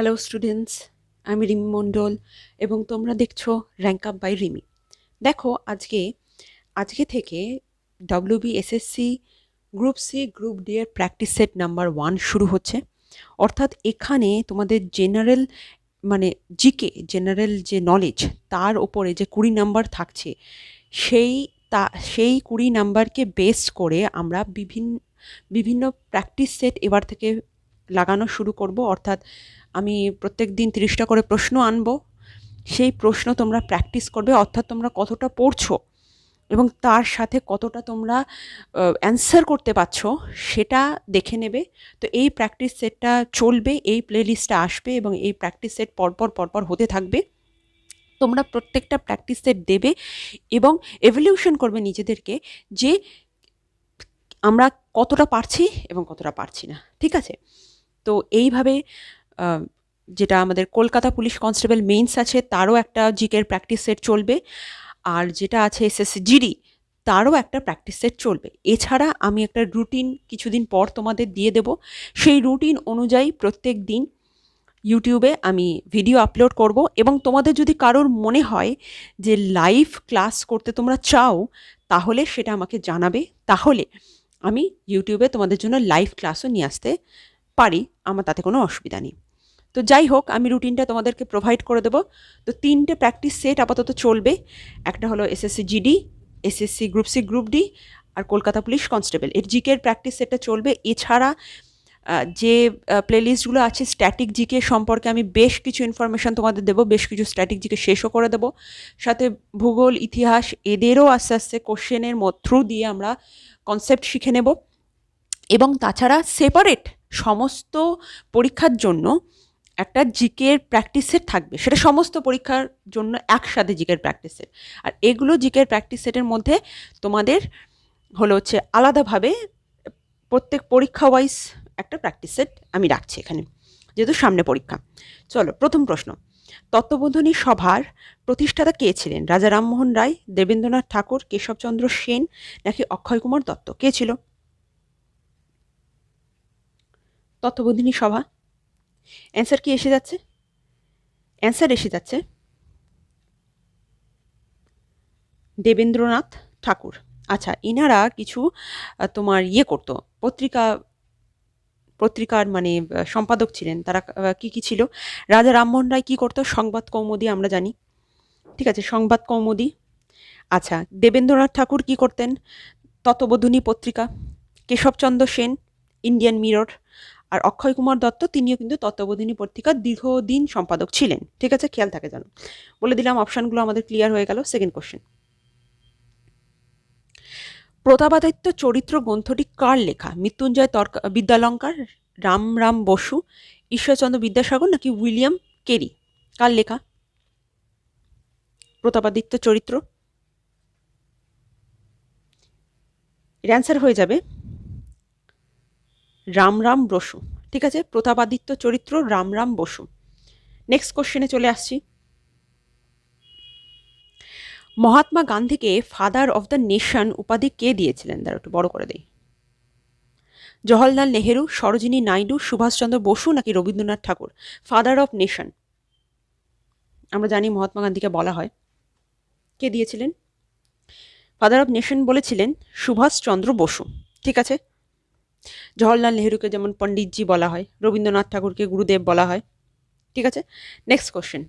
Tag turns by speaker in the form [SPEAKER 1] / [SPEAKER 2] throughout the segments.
[SPEAKER 1] Hello students আমি রিমি মণ্ডল এবং তোমরা দেখছ র্যাঙ্ক আপ বাই রিমি দেখো, আজকে আজকে থেকে WB SSC group C group D এর প্র্যাকটিস সেট নাম্বার ওয়ান শুরু হচ্ছে। অর্থাৎ এখানে তোমাদের জেনারেল মানে জিকে জেনারেল যে নলেজ তার ওপরে যে কুড়ি নাম্বার থাকছে, সেই তা, সেই কুড়ি নাম্বারকে বেস করে আমরা বিভিন্ন বিভিন্ন প্র্যাকটিস সেট এবার থেকে লাগানো শুরু করব। অর্থাৎ আমি প্রত্যেক দিন তিরিশটা করে প্রশ্ন আনব। সেই প্রশ্ন তোমরা প্র্যাকটিস করবে, অর্থাৎ তোমরা কতটা পড়ছো এবং তার সাথে কতটা তোমরা অ্যান্সার করতে পারছ সেটা দেখে নেবে। তো এই প্র্যাকটিস সেটটা চলবে, এই প্লেলিস্টটা আসবে এবং এই প্র্যাকটিস সেট পরপর পরপর হতে থাকবে। তোমরা প্রত্যেকটা প্র্যাকটিস সেট দেবে এবং এভলিউশন করবে নিজেদেরকে যে আমরা কতটা পারছি এবং কতটা পারছি না। ঠিক আছে? তো এইভাবে যেটা আমাদের কলকাতা পুলিশ কনস্টেবল মেইনস আছে, তারও একটা জিকের প্র্যাকটিস সেট চলবে। আর যেটা আছে এসএসসি জিডি তারও একটা প্র্যাকটিস সেট চলবে। এছাড়া আমি একটা রুটিন কিছুদিন পর তোমাদের দিয়ে দেব। সেই রুটিন অনুযায়ী প্রত্যেক দিন ইউটিউবে আমি ভিডিও আপলোড করব। এবং তোমাদের যদি কারোর মনে হয় যে লাইভ ক্লাস করতে তোমরা চাও, তাহলে সেটা আমাকে জানাবে। তাহলে আমি ইউটিউবে তোমাদের জন্য লাইভ ক্লাসও নিয়ে আসতে পারি, আমার তাতে কোনো অসুবিধা নেই। তো যাই হোক, আমি রুটিনটা তোমাদেরকে প্রোভাইড করে দেবো। তো তিনটে প্র্যাকটিস সেট আপাতত চলবে। একটা হলো SSC GD SSC group C group D আর কলকাতা পুলিশ কনস্টেবল। এর জিকের প্র্যাকটিস সেটটা চলবে। এছাড়া যে প্লেলিস্টগুলো আছে স্ট্যাটিক জিকে সম্পর্কে আমি বেশ কিছু ইনফরমেশন তোমাদের দেবো, বেশ কিছু স্ট্যাটিক জিকে শেষও করে দেবো। সাথে ভূগোল, ইতিহাস এদেরও আস্তে আস্তে কোশ্চেনের থ্রু দিয়ে আমরা কনসেপ্ট শিখে নেব। এবং তাছাড়া সেপারেট সমস্ত পরীক্ষার জন্য একটা জিকের প্র্যাকটিস সেট থাকবে। সেটা সমস্ত পরীক্ষার জন্য একসাথে জিকের প্র্যাকটিস সেট আর এগুলো জিকের প্র্যাকটিস সেটের মধ্যে তোমাদের হলো হচ্ছে আলাদাভাবে প্রত্যেক পরীক্ষা ওয়াইজ একটা প্র্যাকটিস সেট আমি রাখছি এখানে, যেহেতু সামনে পরীক্ষা। চলো, প্রথম প্রশ্ন। তত্ত্ববোধনী সভার প্রতিষ্ঠাতা কে ছিলেন? রাজা রামমোহন রায়, দেবেন্দ্রনাথ ঠাকুর, কেশবচন্দ্র সেন, নাকি অক্ষয় কুমার দত্ত? কে ছিল? তত্ত্ববোধিনী সভা। অ্যান্সার কি এসে যাচ্ছে? অ্যান্সার এসে যাচ্ছে। দেবেন্দ্রনাথ ঠাকুর। আচ্ছা ইনারা কিছু তোমার ইয়ে করতো। পত্রিকা, পত্রিকার মানে সম্পাদক ছিলেন। তারা কি কি ছিল? রাজা রামমোহন রায় কী করতো? সংবাদ কৌমুদি আমরা জানি। ঠিক আছে, সংবাদ কৌমুদি। আচ্ছা দেবেন্দ্রনাথ ঠাকুর কি করতেন? তত্ত্ববোধিনী পত্রিকা। কেশবচন্দ্র সেন ইন্ডিয়ান মিরর আর অক্ষয় কুমার দত্ত, তিনিও কিন্তু তত্ত্ববোধিনী পত্রিকার দীর্ঘদিন সম্পাদক ছিলেন। ঠিক আছে, খেয়াল থাকে জানো বলে দিলাম, অপশানগুলো আমাদের ক্লিয়ার হয়ে গেল। সেকেন্ড কোশ্চেন প্রতাপাদিত্য চরিত্র গ্রন্থটি কার লেখা? মৃত্যুঞ্জয় তর্ক, বিদ্যালঙ্কার, রাম রাম বসু, ঈশ্বরচন্দ্র বিদ্যাসাগর নাকি উইলিয়াম কেরি? কার লেখা? প্রতাপাদিত্য চরিত্র। এর অ্যান্সার হয়ে যাবে রাম রাম বসু। ঠিক আছে? প্রতাপাদিত্য চরিত্র রাম রাম বসু। নেক্সট কোশ্চেনে চলে আসছি। মহাত্মা গান্ধীকে ফাদার অফ দ্য নেশন উপাধি কে দিয়েছিলেন? তারা একটু বড় করে দেই। জওহরলাল নেহেরু, সরোজিনী নাইডু, সুভাষচন্দ্র বসু নাকি Rabindranath Tagore? Father of nation আমরা জানি মহাত্মা গান্ধীকে বলা হয়। কে দিয়েছিলেন? ফাদার অফ নেশন বলেছিলেন সুভাষচন্দ্র বসু। ঠিক আছে? জওহরলাল নেহরুকে যেমন পণ্ডিতজি বলা হয়, রবীন্দ্রনাথ ঠাকুরকে গুরুদেব বলা হয়। ঠিক আছে? নেক্সট কোশ্চেন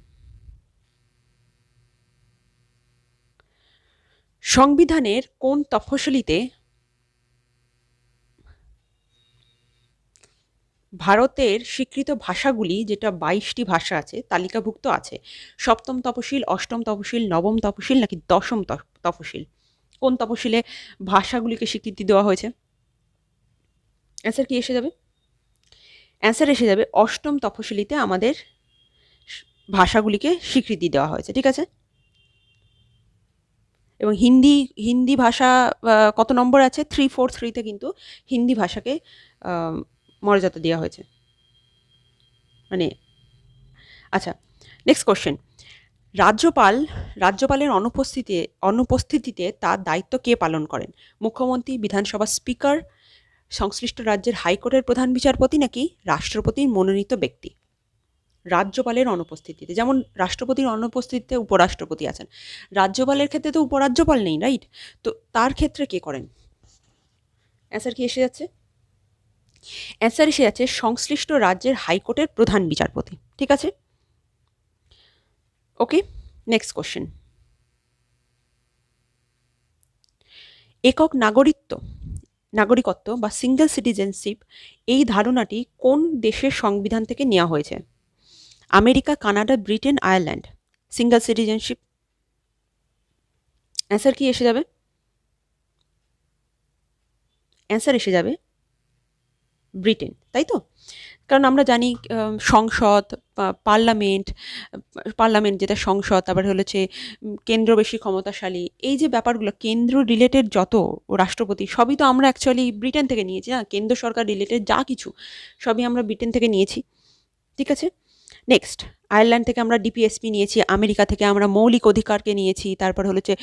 [SPEAKER 1] সংবিধানের কোন তফসিলিতে ভারতের স্বীকৃত ভাষাগুলি, যেটা বাইশটি ভাষা আছে, তালিকাভুক্ত আছে? সপ্তম তপশিল অষ্টম তপশিল নবম তপশিল নাকি দশম তপশিল কোন তপশিলে ভাষাগুলিকে স্বীকৃতি দেওয়া হয়েছে? অ্যান্সার কি এসে যাবে? অ্যান্সার এসে যাবে, অষ্টম তপশিলিতে আমাদের ভাষাগুলিকে স্বীকৃতি দেওয়া হয়েছে, ঠিক আছে? এবং হিন্দি হিন্দি ভাষা কত নম্বর আছে? থ্রি ফোর থ্রিতে কিন্তু হিন্দি ভাষাকে মর্যাদা দেওয়া হয়েছে। মানে আচ্ছা নেক্সট কোশ্চেন রাজ্যপাল, রাজ্যপালের অনুপস্থিতিতে অনুপস্থিতিতে তার দায়িত্ব কে পালন করেন? মুখ্যমন্ত্রী, বিধানসভা স্পিকার সংশ্লিষ্ট রাজ্যের হাইকোর্টের প্রধান বিচারপতি নাকি রাষ্ট্রপতির মনোনীত ব্যক্তি? রাজ্যপালের অনুপস্থিতিতে, যেমন রাষ্ট্রপতির অনুপস্থিতিতে উপরাষ্ট্রপতি আছেন। রাজ্যপালের ক্ষেত্রে তো উপরাজ্যপাল নেই, রাইট? তো তার ক্ষেত্রে কে করেন? অ্যান্সার কি এসে যাচ্ছে? অ্যান্সার এসে যাচ্ছে সংশ্লিষ্ট রাজ্যের হাইকোর্টের প্রধান বিচারপতি, ঠিক আছে? Okay, next question. একক নাগরিকত্ব নাগরিকত্ব বা সিঙ্গেল সিটিজেনশিপ এই ধারণাটি কোন দেশের সংবিধান থেকে নেওয়া হয়েছে? America, Canada, Britain, Ireland. Single citizenship answer কি এসে যাবে? অ্যান্সার এসে যাবে ব্রিটেন, তাই তো? কারণ আমরা জানি সংসদ পার্লামেন্ট পার্লামেন্ট যেটা সংসদ, তারপরে হচ্ছে কেন্দ্র বেশি ক্ষমতাশালী। এই যে ব্যাপারগুলো, কেন্দ্র রিলেটেড যত রাষ্ট্রপতি, সবই তো আমরা অ্যাকচুয়ালি ব্রিটেন থেকে নিয়েছি, না? কেন্দ্র সরকার রিলেটেড যা কিছু, সবই আমরা ব্রিটেন থেকে নিয়েছি। ঠিক আছে? নেক্সট আয়ারল্যান্ড থেকে আমরা ডিপিএসপি নিয়েছি, আমেরিকা থেকে আমরা মৌলিক অধিকারকে নিয়েছি, তারপর হচ্ছে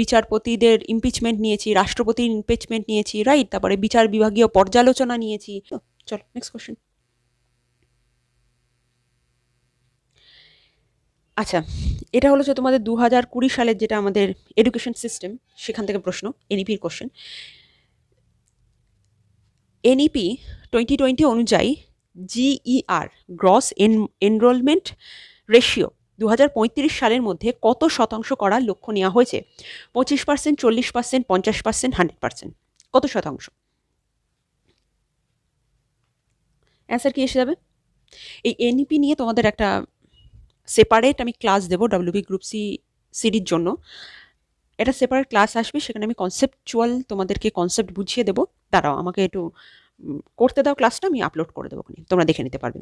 [SPEAKER 1] বিচারপতিদের ইমপিচমেন্ট নিয়েছি, রাষ্ট্রপতির ইমপিচমেন্ট নিয়েছি রাইট তারপরে বিচার বিভাগীয় পর্যালোচনা নিয়েছি। চলো নেক্সট কোশ্চেন আচ্ছা এটা হলো যে তোমাদের দু হাজার কুড়ি সালের যেটা আমাদের এডুকেশন সিস্টেম সেখান থেকে প্রশ্ন এনইপির কোশ্চেন এনইপি টোয়েন্টি টোয়েন্টি অনুযায়ী GER gross N enrolment ratio দু হাজার পঁয়ত্রিশ সালের মধ্যে কত শতাংশ করার লক্ষ্য নেওয়া হয়েছে? পঁচিশ পার্সেন্ট চল্লিশ পার্সেন্ট পঞ্চাশ পার্সেন্ট হান্ড্রেড পার্সেন্ট কত শতাংশ? অ্যান্সার কি এসে যাবে? এই এনইপি নিয়ে তোমাদের একটা সেপারেট আমি ক্লাস দেবো ডাব্লিউবি গ্রুপ সি সিডির জন্য। এটা সেপারেট ক্লাস আসবে, সেখানে আমি কনসেপচুয়াল তোমাদেরকে কনসেপ্ট বুঝিয়ে দেবো। দাঁড়াও, আমাকে একটু করতে দাও ক্লাসটা আমি আপলোড করে দেবো তোমরা দেখে নিতে পারবে।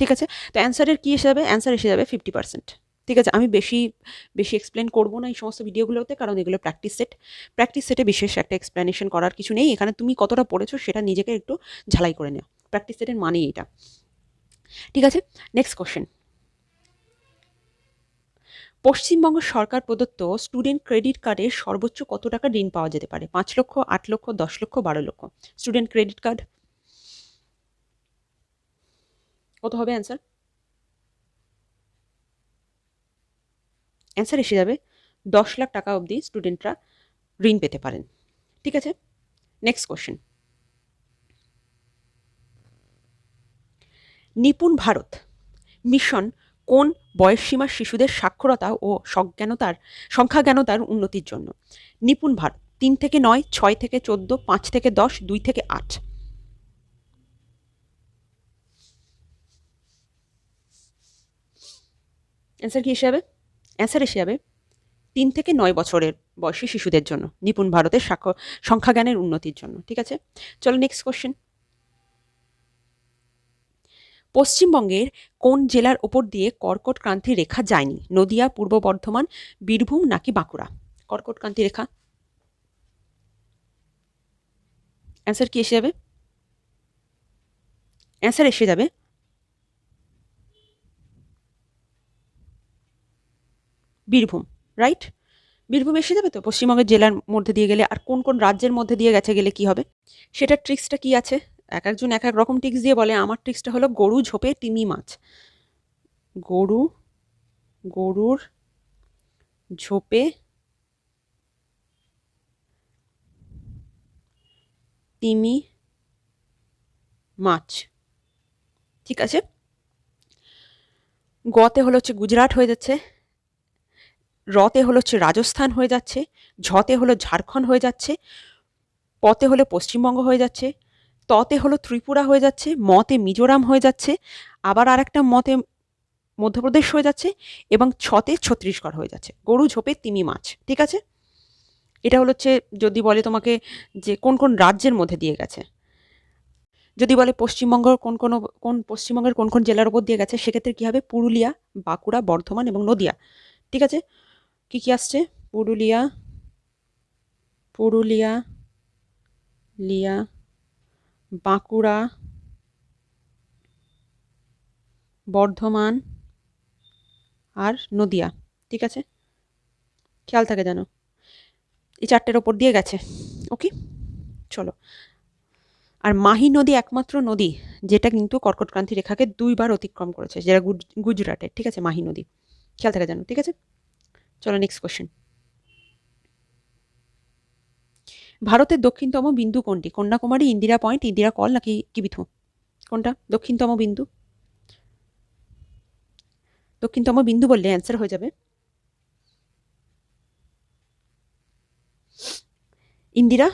[SPEAKER 1] ঠিক আছে? তো অ্যান্সারের কী এসে যাবে? অ্যান্সার এসে যাবে ফিফটি পার্সেন্ট ঠিক আছে? আমি বেশি বেশি এক্সপ্লেন করব না এই সমস্ত ভিডিওগুলোতে কারণ এগুলো প্র্যাকটিস সেট প্র্যাকটিস সেটে বিশেষ একটা এক্সপ্লেনেশন করার কিছু নেই। এখানে তুমি কতটা পড়েছো, সেটা নিজেকে একটু ঝালাই করে নেও। প্র্যাকটিস সেটের মানেই এটা। ঠিক আছে? নেক্সট কোশ্চেন পশ্চিমবঙ্গ সরকার প্রদত্ত স্টুডেন্ট ক্রেডিট কার্ডে সর্বোচ্চ কত টাকা ঋণ পাওয়া যেতে পারে? পাঁচ লক্ষ, আট লক্ষ, দশ লক্ষ, বারো লক্ষ। স্টুডেন্ট ক্রেডিট কার্ড কত হবে অ্যান্সার অ্যান্সার এসে যাবে। দশ লাখ টাকা অবধি স্টুডেন্টরা ঋণ পেতে পারেন। ঠিক আছে? Next question Nipun Bharat mission কোন বয়সসীমার শিশুদের সাক্ষরতা ও সজ্ঞানতার, সংখ্যাজ্ঞানতার উন্নতির জন্য? নিপুণ ভারত তিন থেকে নয়, ছয় থেকে চোদ্দ, পাঁচ থেকে দশ, দুই থেকে আট। অ্যান্সার কি এসে যাবে? অ্যান্সার এসে যাবে, তিন থেকে নয় বছরের বয়সী শিশুদের জন্য, নিপুণ ভারতের সাক্ষ্য সংখ্যাজ্ঞানের উন্নতির জন্য, ঠিক আছে? চলো নেক্সট কোশ্চেন পশ্চিমবঙ্গের কোন জেলার ওপর দিয়ে কর্কট ক্রান্তি রেখা যায়নি? নদিয়া, পূর্ব বর্ধমান, বীরভূম নাকি বাঁকুড়া? কর্কট ক্রান্তি রেখা। অ্যান্সার কি এসে যাবে? অ্যান্সার এসে যাবে। বীরভূম রাইট বীরভূম এসে যাবে তো? পশ্চিমবঙ্গের জেলার মধ্যে দিয়ে গেলে আর কোন কোন রাজ্যের মধ্যে দিয়ে গেছে গেলে কি হবে? সেটার ট্রিক্সটা কি আছে? এক একজন এক এক রকম ট্রিক্স দিয়ে বলে, আমার ট্রিক্সটা হলো গরু ঝোপে তিমি মাছ। গরু, গরুর ঝোপে তিমি মাছ। ঠিক আছে? গতে হলো হচ্ছে গুজরাট হয়ে যাচ্ছে, রতে হলো হচ্ছে রাজস্থান হয়ে যাচ্ছে, ঝতে হলো ঝাড়খণ্ড হয়ে যাচ্ছে, পতে হলো পশ্চিমবঙ্গ হয়ে যাচ্ছে ততে হলো ত্রিপুরা হয়ে যাচ্ছে, মতে মিজোরাম হয়ে যাচ্ছে, আবার আরেকটা মতে মধ্যপ্রদেশ হয়ে যাচ্ছে এবং ছতে ছত্তিশগড় হয়ে যাচ্ছে। গরু, ঝোপে তিমি মাছ, ঠিক আছে? এটা হলো হচ্ছে যদি বলে তোমাকে যে কোন কোন রাজ্যের মধ্যে দিয়ে গেছে। যদি বলে পশ্চিমবঙ্গ কোন কোন কোন পশ্চিমবঙ্গের কোন কোন জেলার উপর দিয়ে গেছে, সেক্ষেত্রে কী হবে? পুরুলিয়া, বাঁকুড়া, বর্ধমান এবং নদিয়া, ঠিক আছে? কি কি আসছে? পুরুলিয়া পুরুলিয়া, লিয়া বাঁকুড়া, বর্ধমান আর নদিয়া, ঠিক আছে? খেয়াল থাকে যেন। এই চারটের ওপর দিয়ে গেছে। ওকে? চলো। আর মাহি নদী একমাত্র নদী যেটা কিন্তু কর্কটক্রান্তি রেখাকে দুইবার অতিক্রম করেছে, যেটা গুজ- গুজরাটের, ঠিক আছে? মাহি নদী। খেয়াল থাকে জানো ঠিক আছে? চলো নেক্সট কোশ্চেন ভারতের দক্ষিণতম বিন্দু কোনটি? কন্যাকুমারী, ইন্দিরা পয়েন্ট, ইন্দিরা কল নাকি কিবিথু কোনটা? দক্ষিণতম বিন্দু। দক্ষিণতম বিন্দু বললে অ্যান্সার হয়ে যাবে। ইন্দিরা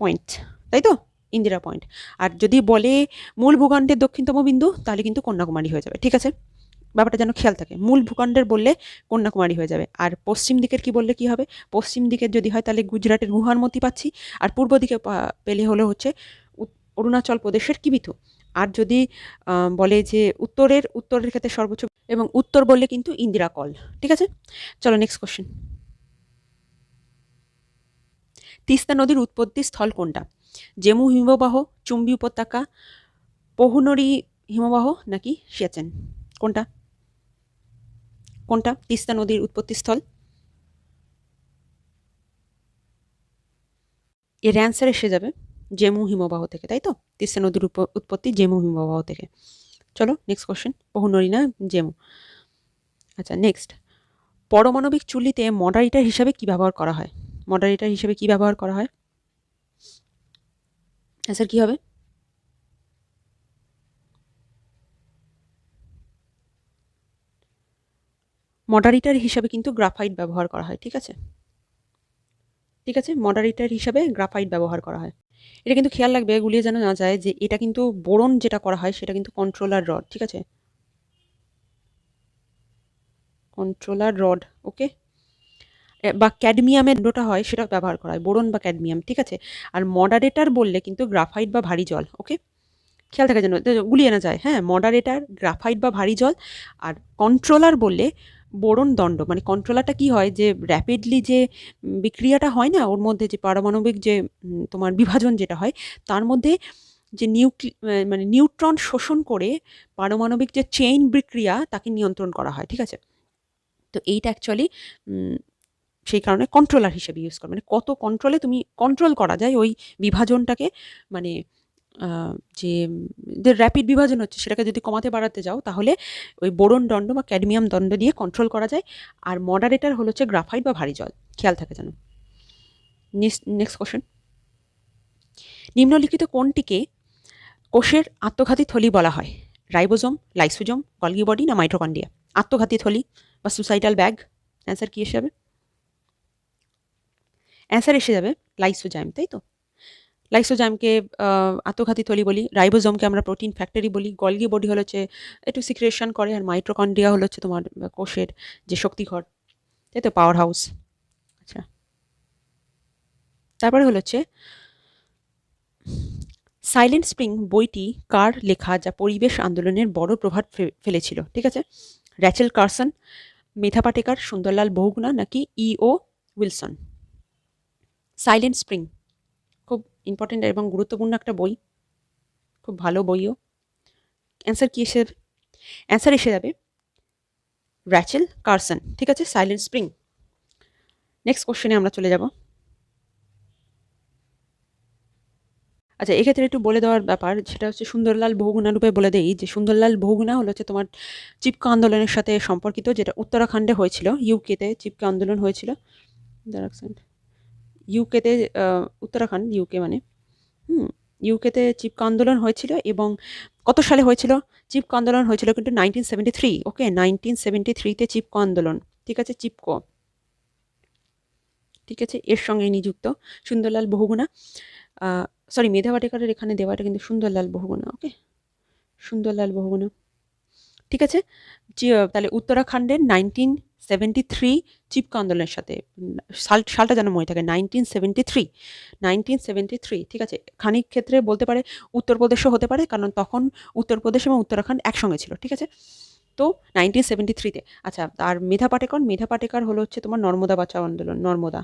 [SPEAKER 1] পয়েন্ট, তাই তো? ইন্দিরা পয়েন্ট। আর যদি বলে মূল ভূখণ্ডের দক্ষিণতম বিন্দু, তাহলে কিন্তু কন্যাকুমারী হয়ে যাবে। ঠিক আছে? ব্যাপারটা যেন খেয়াল থাকে। মূল ভূখণ্ডের বললে কন্যাকুমারী হয়ে যাবে। আর পশ্চিম দিকের কি বললে কি হবে? পশ্চিম দিকের যদি হয় তাহলে গুজরাটের গুহারমতি পাচ্ছি। আর পূর্ব দিকে পেলে হলো হচ্ছে অরুণাচল প্রদেশের কিবিথু আর যদি বলে যে উত্তরের উত্তরের ক্ষেত্রে সর্বোচ্চ এবং উত্তর বললে কিন্তু ইন্দিরা কল। ঠিক আছে? চলো নেক্সট কোশ্চেন তিস্তা নদীর উৎপত্তি স্থল কোনটা? জেমু হিমবাহ, চুম্বি উপত্যকা, পহুনরি হিমবাহ নাকি সিয়াচেন কোনটা? কোনটা? তিস্তা নদীর উৎপত্তি স্থল এর অ্যান্সার এসে যাবে জেমু হিমবাহ থেকে, তাই তো? তিস্তা নদীর উৎপত্তি জেমু হিমবাহ থেকে। চলো নেক্সট কোশ্চেন না জেমু? আচ্ছা নেক্সট পরমাণবিক চুল্লিতে মডারেটর হিসাবে কি ব্যবহার করা হয়? মডারেটর হিসেবে কি ব্যবহার করা হয়? অ্যান্সার কি হবে? মডারেটর হিসাবে কিন্তু গ্রাফাইট ব্যবহার করা হয়, ঠিক আছে? ঠিক আছে? মডারেটর হিসাবে গ্রাফাইট ব্যবহার করা হয়। এটা কিন্তু খেয়াল রাখবে, গুলিয়ে যেন না যায় যে এটা কিন্তু বোরন যেটা করা হয় সেটা কিন্তু কন্ট্রোলার রড ঠিক আছে? কন্ট্রোলার রড ওকে বা ক্যাডমিয়ামের দুটোটা হয় সেটা ব্যবহার করা হয়, বোরন বা ক্যাডমিয়াম ঠিক আছে? আর মডারেটার বললে কিন্তু গ্রাফাইট বা ভারী জল ওকে খেয়াল থাকা যেন গুলিয়ে না যায় হ্যাঁ? মডারেটার গ্রাফাইট বা ভারী জল, আর কন্ট্রোলার বললে বোরন দণ্ড মানে কন্ট্রোলারটা কি হয় যে র্যাপিডলি যে বিক্রিয়াটা হয় না, ওর মধ্যে যে পারমাণবিক যে তোমার বিভাজন যেটা হয়, তার মধ্যে যে নিউক্লি মানে নিউট্রন শোষণ করে পারমাণবিক যে চেইন বিক্রিয়া তাকে নিয়ন্ত্রণ করা হয়, ঠিক আছে? তো এইটা অ্যাকচুয়ালি সেই কারণে কন্ট্রোলার হিসেবে ইউজ করে মানে কত কন্ট্রোলে তুমি কন্ট্রোল করা যায় ওই বিভাজনটাকে মানে যে যে র্যাপিড বিভাজন হচ্ছে, সেটাকে যদি কমাতে বাড়াতে যাও, তাহলে ওই বোরন দণ্ড বা ক্যাডমিয়াম দণ্ড দিয়ে কন্ট্রোল করা যায়। আর মডারেটার হলো হচ্ছে গ্রাফাইট বা ভারী জল। খেয়াল থাকে যেন। নেক্সট কোশ্চেন নিম্নলিখিত কোনটিকে কোষের আত্মঘাতী থলি বলা হয়? রাইবোজোম, লাইসোজোম গলগি বডি না মাইট্রোকন্ডিয়া আত্মঘাতী থলি বা সুসাইডাল ব্যাগ? অ্যান্সার কী এসে যাবে? অ্যান্সার এসে যাবে, লাইসোজাইম, তাই তো? লাইসোজাইমকে আহ, আত্মঘাতী থলি বলি রাইবোজোমকে আমরা প্রোটিন ফ্যাক্টরি বলি গলগি বডি হলো হচ্ছে একটু সিক্রেশন করে আর মাইট্রোকন্ড্রিয়া হলো হচ্ছে তোমার কোষের যে শক্তিঘর তাই তো পাওয়ার হাউস আচ্ছা। তারপরে হলো হচ্ছে সাইলেন্ট স্প্রিং বইটি কার লেখা যা পরিবেশ আন্দোলনের বড় প্রভাব ফেলেছিল ঠিক আছে? র্যাচেল কার্সন মেধা পাটেকার সুন্দরলাল বহুগুণা নাকি E O Wilson Silent Spring important এবং গুরুত্বপূর্ণ একটা বই। খুব ভালো বইও। অ্যান্সার কী এসে অ্যান্সার এসে যাবে। র্যাচেল কার্সন ঠিক আছে? সাইলেন্ট স্প্রিং নেক্সট কোশ্চেনে আমরা চলে যাব। আচ্ছা এক্ষেত্রে একটু বলে দেওয়ার ব্যাপার, সেটা হচ্ছে সুন্দরলাল বহুগুণা রূপে বলে দেই যে, সুন্দরলাল বহুগুণা হলো হচ্ছে তোমার চিপকা আন্দোলনের সাথে সম্পর্কিত, যেটা উত্তরাখণ্ডে হয়েছিল ইউকেতে চিপকা আন্দোলন হয়েছিল। ইউকেতে উত্তরাখণ্ড ইউকে মানে। হুম ইউকেতে চিপকা আন্দোলন হয়েছিল এবং কত সালে হয়েছিল? চিপকো আন্দোলন হয়েছিল কিন্তু nineteen seventy three okay nineteen seventy থ্রিতে চিপকো আন্দোলন, ঠিক আছে? চিপকো ঠিক আছে? এর সঙ্গে নিযুক্ত সুন্দরলাল বহুগুণা। সরি মেধা পাটেকারের এখানে দেওয়াটা কিন্তু সুন্দরলাল বহুগুণা ওকে সুন্দরলাল বহুগুণা। ঠিক আছে? তাহলে উত্তরাখণ্ডের নাইনটিন সেভেন্টি থ্রি চিপকো আন্দোলনের সাথে, সাল, সালটা যেন মনে থাকে, নাইনটিন থ্রি থ্রি, ঠিক আছে? খানিক ক্ষেত্রে বলতে পারে উত্তরপ্রদেশও হতে পারে, কারণ তখন উত্তরপ্রদেশ এবং উত্তরাখণ্ড একসঙ্গে ছিল, ঠিক আছে? তো নাইনটিন সেভেন্টি থ্রিতে আচ্ছা আর মেধা পাটেকর মেধা পাটেকর হলো হচ্ছে তোমার নর্মদা বাঁচাও আন্দোলন, নর্মদা।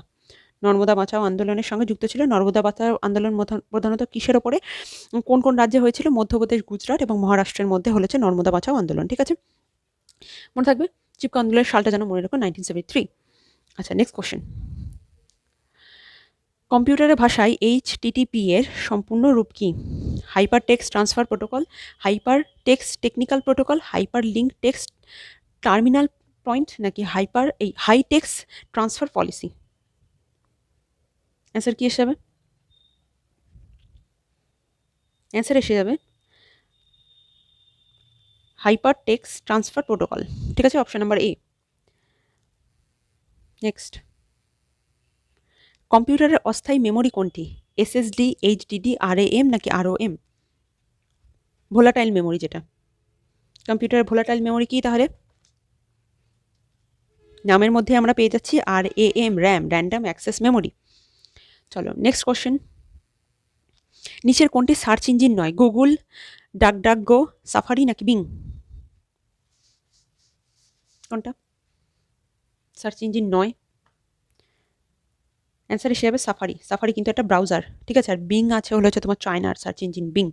[SPEAKER 1] নর্মদা বাঁচাও আন্দোলনের সঙ্গে যুক্ত ছিল। নর্মদা বাঁচাও আন্দোলন প্রধানত কিসের ওপরে? কোন কোন রাজ্যে হয়েছিল? মধ্যপ্রদেশ, গুজরাট এবং মহারাষ্ট্রের মধ্যে হলেছে নর্মদা বাঁচাও আন্দোলন, ঠিক আছে? মনে থাকবে? চিপকো আন্দোলনের সালটা যেন মনে রাখো নাইনটিন থ্রি আচ্ছা নেক্সট কোশ্চেন কম্পিউটারের ভাষায় এইচটিটিপি এর সম্পূর্ণ রূপ কি? Hyper text transfer protocol hyper text technical protocol hyper link text terminal point নাকি হাইপার এই high text transfer policy answer কী এসে যাবে? অ্যান্সার এসে যাবে। হাইপার টেক্সট ট্রান্সফার প্রোটোকল ঠিক আছে? অপশন নাম্বার এ নেক্সট কম্পিউটারের অস্থায়ী মেমোরি কোনটি? এসএসডি এইচডিডি আরএএম নাকি আরওএম ভোলাটাইল মেমোরি যেটা। কম্পিউটারের ভোলাটাইল মেমোরি কি তাহলে? নামের মধ্যে আমরা পেয়ে যাচ্ছি আর A M RAM random access memory চলো নেক্সট কোশ্চেন নিচের কোনটি সার্চ ইঞ্জিন নয়? Google Duck Duck Go Safari নাকি বিং কোনটা সার্চ ইঞ্জিন নয়। অ্যান্সার হিসেবে সাফারি। সাফারি কিন্তু একটা ব্রাউজার। ঠিক আছে? আর বিং আছে হলো হচ্ছে তোমার চায়নার সার্চ ইঞ্জিন বিং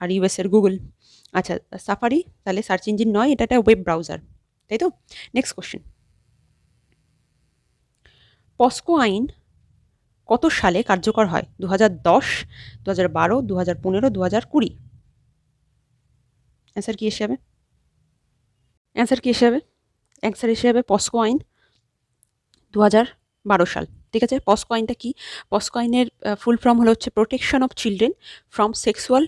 [SPEAKER 1] আর ইউএসের গুগল আচ্ছা সাফারি তাহলে সার্চ ইঞ্জিন নয়, এটা একটা ওয়েব ব্রাউজার। তাই তো? নেক্সট কোশ্চেন পস্কো আইন কত সালে কার্যকর হয়? দু হাজার দশ দু হাজার বারো দু হাজার পনেরো দু হাজার কুড়ি। অ্যান্সার কী এসে যাবে অ্যান্সার কী এসে যাবে অ্যান্সার এসে যাবে পস্কো আইন দু হাজার বারো সাল। ঠিক আছে? পস্কো আইনটা কি? পস্কো আইনের ফুল ফর্ম হলো হচ্ছে protection of children from sexual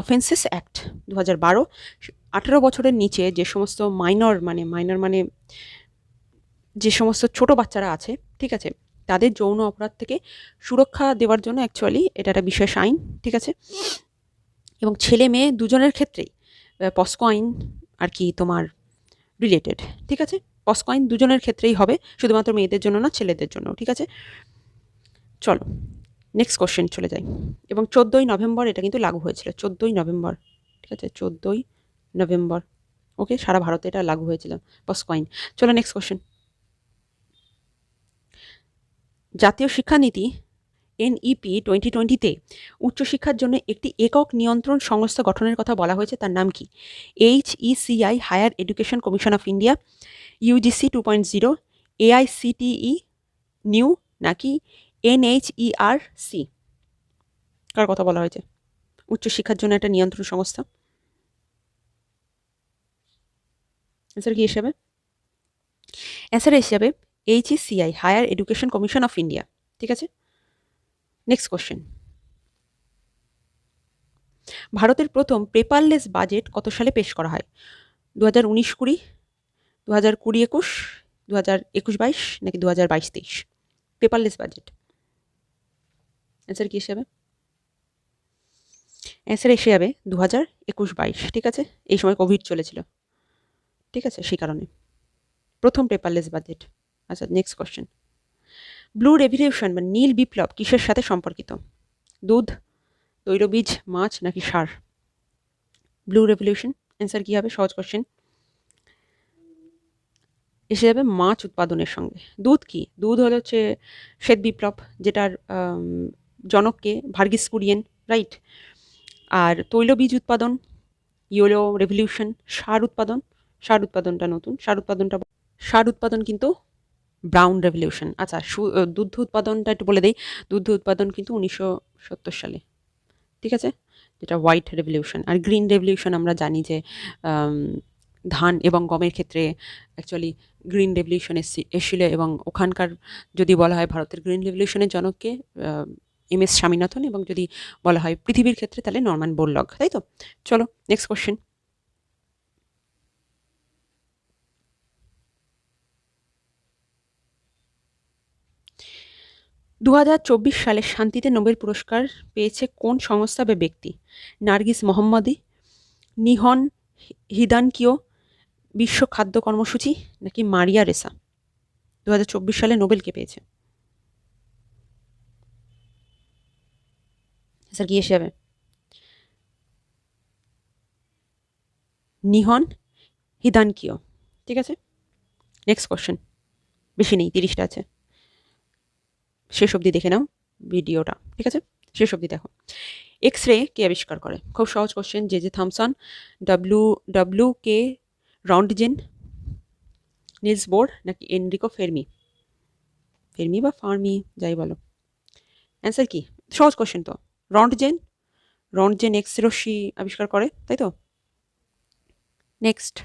[SPEAKER 1] offences act দু হাজার বারো। আঠেরো বছরের নিচে যে সমস্ত মাইনর মানে মাইনর মানে যে সমস্ত ছোট বাচ্চারা আছে, ঠিক আছে? তাদের যৌন অপরাধ থেকে সুরক্ষা দেওয়ার জন্য অ্যাকচুয়ালি এটা একটা বিশেষ আইন, ঠিক আছে? এবং ছেলে মেয়ে দুজনের ক্ষেত্রেই পস্কো আইন আর কি তোমার রিলেটেড ঠিক আছে? পস্কো আইন দুজনের ক্ষেত্রেই হবে, শুধুমাত্র মেয়েদের জন্য না, ছেলেদের জন্য, ঠিক আছে? চলো নেক্সট কোশ্চেন চলে যাই। এবং চোদ্দোই নভেম্বর, এটা কিন্তু লাগু হয়েছিল, চোদ্দোই নভেম্বর, ঠিক আছে? চোদ্দোই নভেম্বর, ওকে? সারা ভারতে এটা লাগু হয়েছিল পস্কো আইন চলো নেক্সট কোশ্চেন জাতীয় শিক্ষানীতি এনইপি টোয়েন্টি টোয়েন্টিতে উচ্চশিক্ষার জন্য একটি একক নিয়ন্ত্রণ সংস্থা গঠনের কথা বলা হয়েছে, তার নাম কি? H ECI higher education commission of India UGC two point zero AICTE new নাকি এনএইচইআর সি কার কথা বলা হয়েছে? উচ্চশিক্ষার জন্য একটা নিয়ন্ত্রণ সংস্থা। অ্যান্সার কি হিসাবে? অ্যান্সার হিসাবে HECI higher education commission of India ঠিক আছে? নেক্সট কোশ্চেন ভারতের প্রথম পেপারলেস বাজেট কত সালে পেশ করা হয়? দু হাজার উনিশ কুড়ি দু হাজার কুড়ি একুশ দু হাজার একুশ বাইশ নাকি দু হাজার বাইশ তেইশ? পেপারলেস বাজেট অ্যান্সার কী হিসাবে অ্যান্সার এসে যাবে দু হাজার একুশ বাইশ, ঠিক আছে? এই সময় কোভিড চলেছিল। ঠিক আছে, সেই কারণে। প্রথম পেপারলেস বাজেট আচ্ছা নেক্সট কোশ্চেন ব্লু রেভলিউশন বা নীল বিপ্লব, কিসের সাথে সম্পর্কিত? দুধ, তৈলবীজ, মাছ, নাকি সার? ব্লু রেভলিউশন অ্যান্সার কী হবে? সহজ কোশ্চেন এসে যাবে মাছ উৎপাদনের সঙ্গে। দুধ কি? দুধ হলো হচ্ছে শ্বেত বিপ্লব, যেটার জনককে ভার্গিস কুরিয়েন রাইট আর তৈলবীজ উৎপাদন, ইয়োলো রেভলিউশন, সার উৎপাদন। সার উৎপাদনটা নতুন। সার উৎপাদনটা, সার উৎপাদন কিন্তু ব্রাউন রেভলিউশন আচ্ছা দুধ উৎপাদনটা একটু বলে দিই। দুধ উৎপাদন কিন্তু উনিশশো সত্তর সালে, ঠিক আছে? যেটা হোয়াইট রেভলিউশন আর গ্রিন রেভলিউশন আমরা জানি যে ধান এবং গমের ক্ষেত্রে অ্যাকচুয়ালি গ্রিন রেভলিউশন এসে, এসেছিল এবং ওখানকার যদি বলা হয় ভারতের গ্রিন রেভলিউশনের জনককে এম এস স্বামীনাথন এবং যদি বলা হয় পৃথিবীর ক্ষেত্রে তাহলে নর্মান বোরলগ, তাই তো? চলো নেক্সট কোশ্চেন দু হাজার চব্বিশ সালে শান্তিতে নোবেল পুরস্কার পেয়েছে কোন সংস্থা বা ব্যক্তি? নার্গিস মোহাম্মদি, নিহন হিদানকিও, বিশ্ব খাদ্য কর্মসূচি, নাকি মারিয়া রেসা? দু হাজার চব্বিশ সালে নোবেলকে পেয়েছে? স্যার, কি এসে যাবে? নিহন হিদানকিও, ঠিক আছে? নেক্সট কোশ্চেন বেশি নেই, তিরিশটা আছে। শেষ অবধি দেখে নাও ভিডিওটা, ঠিক আছে? শেষ অবধি দেখো। এক্স রে কে আবিষ্কার করে? খুব সহজ question J J Thomson W W K Roentgen Niels Bohr নাকি এনরিকো ফেরমি ফেরমি বা ফার্মি যাই বলো। অ্যান্সার কি? সহজ কোশ্চেন তো। রন্টজেন রন্টজেন এক্স রশ্মি আবিষ্কার করে, তাই তো? নেক্সট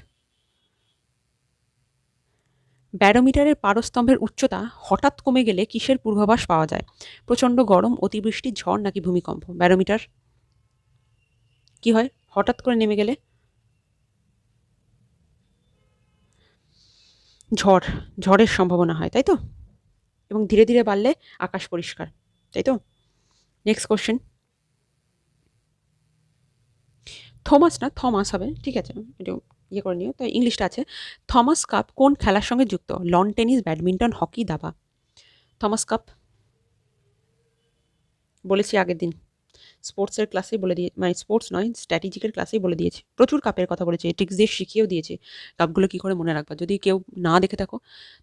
[SPEAKER 1] ব্যারোমিটারের পারস্তম্ভের উচ্চতা হঠাৎ কমে গেলে কিসের পূর্বাভাস পাওয়া যায়? প্রচণ্ড গরম অতিবৃষ্টি ঝড় নাকি ভূমিকম্প? ব্যারোমিটার? কি হয়? হঠাৎ করে নেমে গেলে? ঝড়, ঝড়ের সম্ভাবনা হয়, তাই তো? এবং ধীরে ধীরে বাড়লে আকাশ পরিষ্কার, তাই তো? নেক্সট কোশ্চেন থমাস না, থমাস হবে, ঠিক আছে। ইয়ে করে নিও। তো ইংলিশটা আছে, থমাস কাপ কোন খেলার সঙ্গে যুক্ত? লন টেনিস, ব্যাডমিন্টন, হকি, দাবা। Thomas Cup. বলেছি আগের দিন। স্পোর্টসের ক্লাসেই বলে দিয়ে মানে স্পোর্টস নয়, স্ট্র্যাটেজিকের ক্লাসেই বলে দিয়েছি। প্রচুর কাপের কথা বলেছে ট্রিক্স দিয়ে শিখিয়েও দিয়েছে। কাপগুলো কী করে মনে রাখবা? যদি কেউ না দেখে থাকো,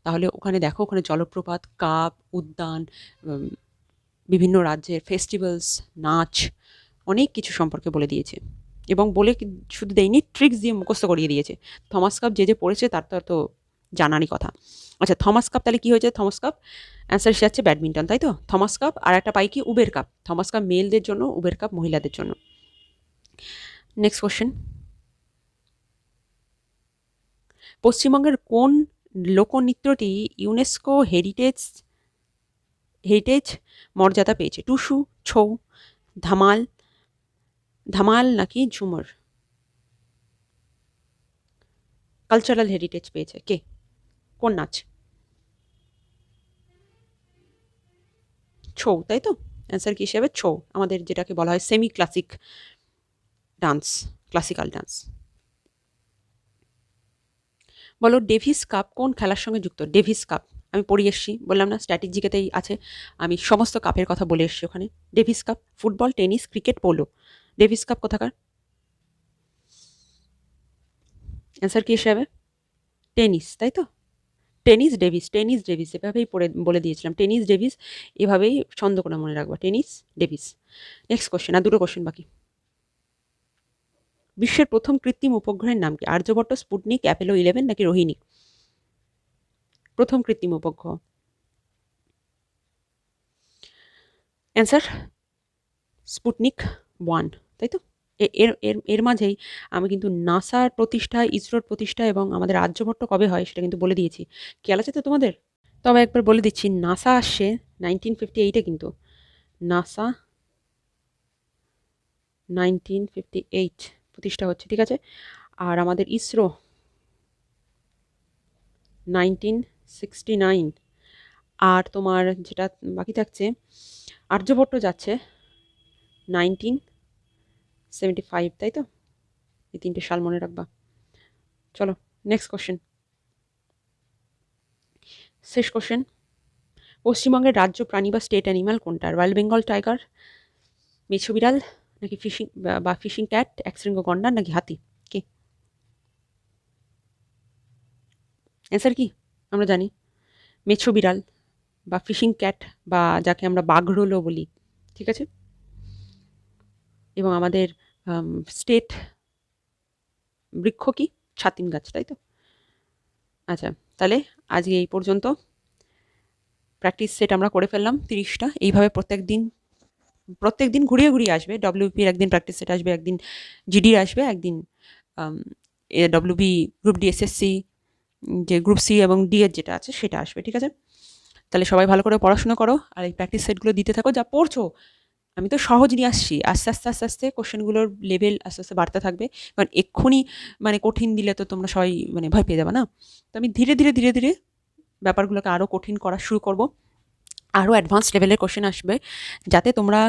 [SPEAKER 1] তাহলে ওখানে দেখো, ওখানে জলপ্রপাত, কাপ, উদ্যান বিভিন্ন রাজ্যের ফেস্টিভ্যালস নাচ, অনেক কিছু সম্পর্কে বলে দিয়েছে। এবং বলে শুধু দেয়নি ট্রিক্স দিয়ে মুখস্থ করিয়ে দিয়েছে। থমাস কাপ যে যে পড়েছে, তার তো তো জানারই কথা। আচ্ছা থমাস কাপ তাহলে কী হয়েছে? থমাস কাপ অ্যান্সার সে হচ্ছে ব্যাডমিন্টন তাই তো? থমাস কাপ আর একটা পাই কি? উবের কাপ থমাস কাপ মেলদের জন্য উবের কাপ মহিলাদের জন্য। নেক্সট কোশ্চেন পশ্চিমবঙ্গের কোন লোকনৃত্যটি ইউনেস্কো হেরিটেজ হেরিটেজ মর্যাদা পেয়েছে? টুসু, ছৌ, ধামাল ধামাল নাকি ঝুমর? কালচারাল হেরিটেজ পেয়েছে। কে? কোন নাচ? ছৌ, তাই তো? অ্যান্সার কি হিসেবে? ছৌ। আমাদের যেটাকে বলা হয় semi classic dance classical dance বলো ডেভিস কাপ কোন খেলার সঙ্গে যুক্ত? ডেভিস কাপ আমি পড়ে এসেছি। বললাম না স্ট্র্যাটেজিকেতেই আছে। আমি সমস্ত কাপের কথা বলে এসেছি ওখানে। Davis Cup football tennis cricket polo Davis Cup কোথাকার? অ্যান্সার কি হিসাবে? টেনিস তাই তো? টেনিস ডেভিস টেনিস ডেভিস এভাবেই পড়ে, বলে দিয়েছিলাম। টেনিস ডেভিস এভাবেই ছন্দ করে মনে রাখবা। টেনিস ডেভিস নেক্সট কোশ্চেন আর দুটো কোশ্চেন বাকি। বিশ্বের প্রথম কৃত্রিম উপগ্রহের নাম কি? আর্যভট্ট, স্পুটনিক, অ্যাপেলো ইলেভেন নাকি রোহিণী? প্রথম কৃত্রিম উপগ্রহ। Answer Sputnik one. তাই তো এর এর এর মাঝেই আমি কিন্তু নাসার প্রতিষ্ঠা ইসরোর প্রতিষ্ঠা এবং আমাদের আর্যভট্ট কবে হয় সেটা কিন্তু বলে দিয়েছি। খেয়াল আছে তো তোমাদের? তবে একবার বলে দিচ্ছি, নাসা আসছে নাইনটিন ফিফটি এইটে কিন্তু। নাসা নাইনটিন ফিফটি এইট প্রতিষ্ঠা হচ্ছে, ঠিক আছে? আর আমাদের ইসরো নাইনটিন সিক্সটি নাইন। আর তোমার যেটা বাকি থাকছে, আর্যভট্ট যাচ্ছে নাইনটিন সেভেন্টি ফাইভ তাই তো? এই তিনটে সাল মনে রাখবা। চলো নেক্সট কোশ্চেন শেষ কোশ্চেন পশ্চিমবঙ্গের রাজ্য প্রাণী বা স্টেট অ্যানিমাল কোনটা? রয়্যাল বেঙ্গল টাইগার মেছো বিড়াল, নাকি ফিশিং বা ফিশিং ক্যাট একশৃঙ্গ গন্ডার নাকি হাতি? কি? অ্যান্সার কি? আমরা জানি। মেছো বিড়াল বা ফিশিং ক্যাট বা যাকে আমরা বাঘরোলও বলি। ঠিক আছে? এবং আমাদের স্টেট বৃক্ষ কি? ছাতিম গাছ, তাই তো? আচ্ছা তাহলে আজকে এই পর্যন্ত। প্র্যাকটিস সেট আমরা করে ফেললাম তিরিশটা। এইভাবে প্রত্যেক দিন প্রত্যেক দিন ঘুরিয়ে ঘুরিয়ে আসবে। ডব্লিউপির একদিন প্র্যাকটিস সেট আসবে, একদিন জিডির আসবে, একদিন ডব্লিউবি গ্রুপ ডি এসএসসি যে গ্রুপ সি এবং ডি এর যেটা আছে সেটা আসবে, ঠিক আছে? তাহলে সবাই ভালো করে পড়াশোনা করো আর এই প্র্যাকটিস সেটগুলো দিতে থাকো, যা পড়ছো আমি তো সহজ নিয়ে আসছি। আস্তে আস্তে আস্তে আস্তে কোশ্চেনগুলোর লেভেল আস্তে আস্তে বাড়তে থাকবে। কারণ এক্ষুনি মানে কঠিন দিলে তো তোমরা সবাই মানে ভয় পেয়ে যাবে না। তো আমি ধীরে ধীরে ধীরে ধীরে ব্যাপারগুলোকে আরও কঠিন করা শুরু করব। আরও অ্যাডভান্স লেভেলের কোশ্চেন আসবে। যাতে তোমরা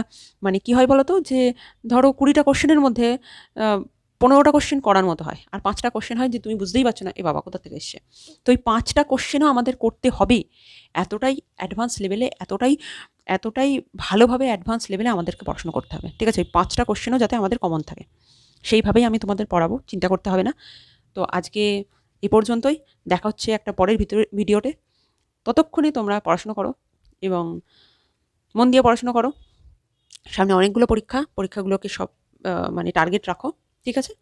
[SPEAKER 1] মানে কি হয় বলো তো যে ধরো কুড়িটা কোশ্চেনের মধ্যে পনেরোটা কোশ্চেন করার মতো হয়। আর পাঁচটা কোশ্চেন হয় যে তুমি বুঝতেই পারছ না, এ বাবা, কোথা থেকে এসছে? তো এই পাঁচটা কোশ্চেনও আমাদের করতে হবে। এতটাই অ্যাডভান্স লেভেলে এতটাই এতটাই ভালোভাবে অ্যাডভান্স লেভেলে আমাদেরকে পড়াশোনা করতে হবে। ঠিক আছে? ওই পাঁচটা কোশ্চেনও যাতে আমাদের কমন থাকে। সেইভাবেই আমি তোমাদের পড়াবো, চিন্তা করতে হবে না। তো আজকে এ পর্যন্তই। দেখা হচ্ছে একটা পরের ভিতরে ভিডিওতে। ততক্ষণে তোমরা পড়াশোনা করো এবং মন দিয়ে পড়াশোনা করো। সামনে অনেকগুলো পরীক্ষা। পরীক্ষাগুলোকে সব মানে টার্গেট রাখো। ঠিক আছে?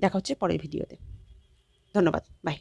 [SPEAKER 1] দেখা হচ্ছে পরের ভিডিওতে। ধন্যবাদ। বাই